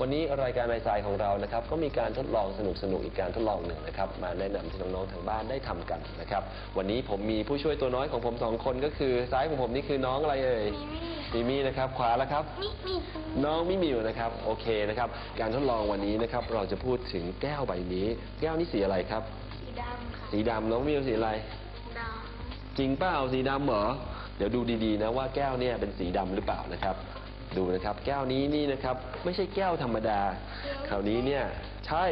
วันนี้รายการรายสายของเรานะครับก็มีการทดลองสนุกๆอีกการทดลองหนึ่งนะครับมาแนะนำให้น้องๆทางบ้านได้ทำกันนะครับวันนี้ผมมีผู้ช่วยตัวน้อยของผมสองคนก็คือซ้ายของผมนี่คือน้องอะไรเอ่ยมิมี่ค่ะมิมี่นะครับขวาแล้วครับมิมิน้องมิมิวนะครับโอเคนะครับการทดลองวันนี้นะครับเราจะพูดถึงแก้วใบนี้ แก้วนี้สีอะไรครับ สีดำค่ะสีดำน้องมิวสีอะไรดจริงเปล่าสีดำเหรอเดี๋ยวดูดีๆนะว่าแก้วเนี่ยเป็นสีดำหรือเปล่านะครับ ดูนะครับแก้วนี้นี่นะครับไม่ใช่แก้วธรรมดา คราวนี้เนี่ยใช่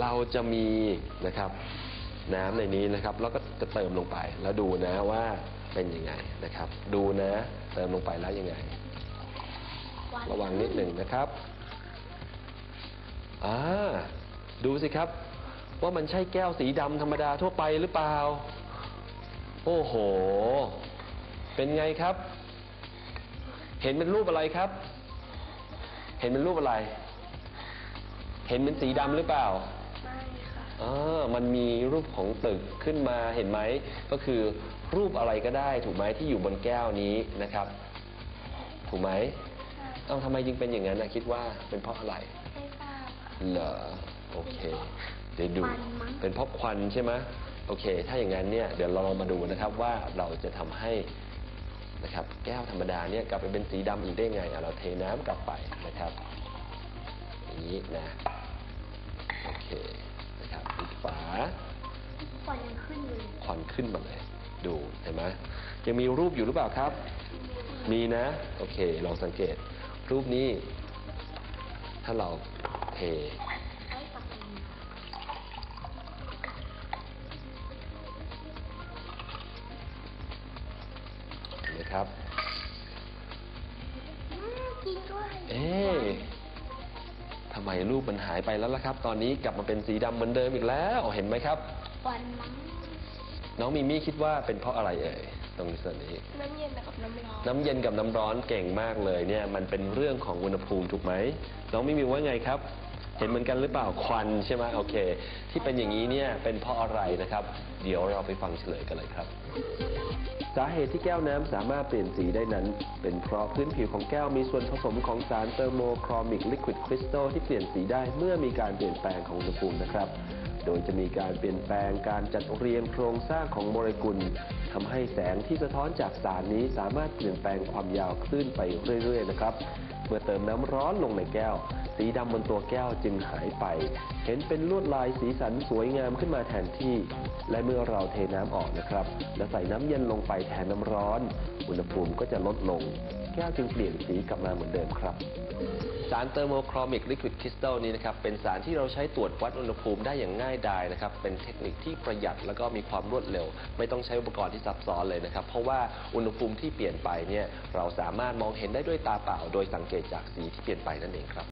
เราจะมีนะครับน้ำในนี้นะครับ แล้วก็จะเติมลงไป แล้วดูนะว่าเป็นยังไงนะครับ ดูนะ เติมลงไปแล้วยังไง ระวังนิดหนึ่งนะครับอ่าดูสิครับ ว่ามันใช่แก้วสีดำธรรมดาทั่วไปหรือเปล่า โอ้โห เป็นไงครับ เห็นเป็นรูปอะไรครับ เห็นเป็นรูปอะไร เห็นเป็นสีดำหรือเปล่าไม่ค่ะอ่ามันมีรูปของตึกขึ้นมาเห็นไหม ก็คือรูปอะไรก็ได้ถูกไหมที่อยู่บนแก้วนี้นะครับ ถูกไหมเอ้าทำไมจึงเป็นอย่างนั้นนะคิดว่าเป็นเพราะอะไร ไม่ทราบค่ะ เหรอโอเค เดี๋ยวดู ควันมั้ง เป็นเพราะควันใช่ไหมโอเค ถ้าอย่างนั้นเนี่ย เดี๋ยวเราลองมาดูนะครับว่าเราจะทำให้ นะครับ แก้วธรรมดาเนี่ยกลับไปเป็นสีดำอีกได้ไงอะเราเทน้ำกลับไปนะครับอย่างนี้นะโอเคนะครับปิดฝาควันยังขึ้นอยู่เลยควันขึ้นมาเลยดูเห็นไหมยังมีรูปอยู่หรือเปล่าครับ มีนะ โอเค ลองสังเกต รูปนี้ ถ้าเราเท ครับอืมจริงด้วยเอ๊ะทำไมรูปมันหายไปแล้วล่ะครับ ตอนนี้กลับมาเป็นสีดำเหมือนเดิมอีกแล้ว เห็นไหมครับควันมั้งน้องมิมี่คิดว่าเป็นเพราะอะไรเอ่ยตรงส่วนนี้ น้ำเย็นกับน้ำร้อน น้ำเย็นกับน้ำร้อนเก่งมากเลยเนี่ย มันเป็นเรื่องของอุณหภูมิถูกไหม น้องมิมี่ว่าไงครับเห็นเหมือนกันหรือเปล่าควันใช่ไหมโอเค ที่เป็นอย่างนี้เนี่ยเป็นเพราะอะไรนะครับ เดี๋ยวเราไปฟังเฉลยกันเลยครับ สาเหตุที่แก้วน้ำสามารถเปลี่ยนสีได้นั้น เป็นเพราะพื้นผิวของแก้วมีส่วนผสมของสารเทอร์โมครอมิกลิควิดคริสตัลที่เปลี่ยนสีได้เมื่อมีการเปลี่ยนแปลงของอุณหภูมินะครับโดยจะมีการเปลี่ยนแปลงการจัดเรียงโครงสร้างของโมเลกุลทำให้แสงที่สะท้อนจากสารนี้สามารถเปลี่ยนแปลงความยาวคลื่นไปเรื่อยๆนะครับ เมื่อเติมน้ำร้อนลงในแก้ว สีดำบนตัวแก้วจึงหายไป เห็นเป็นลวดลายสีสันสวยงามขึ้นมาแทนที่ และเมื่อเราเทน้ำออกนะครับ และใส่น้ำเย็นลงไปแทนน้ำร้อน อุณหภูมิก็จะลดลง แก้วจึงเปลี่ยนสีกลับมาเหมือนเดิมครับสารเทอร์โมครอมิกลิควิดคริสตัลนี้นะครับเป็นสารที่เราใช้ตรวจวัดอุณหภูมิได้อย่างง่ายดายนะครับเป็นเทคนิคที่ประหยัดแล้วก็มีความรวดเร็ว ไม่ต้องใช้อุปกรณ์ที่ซับซ้อนเลยนะครับ เพราะว่าอุณหภูมิที่เปลี่ยนไปเนี่ยเราสามารถมองเห็นได้ด้วยตาเปล่า โดยสังเกตจากสีที่เปลี่ยนไปนั่นเองครับ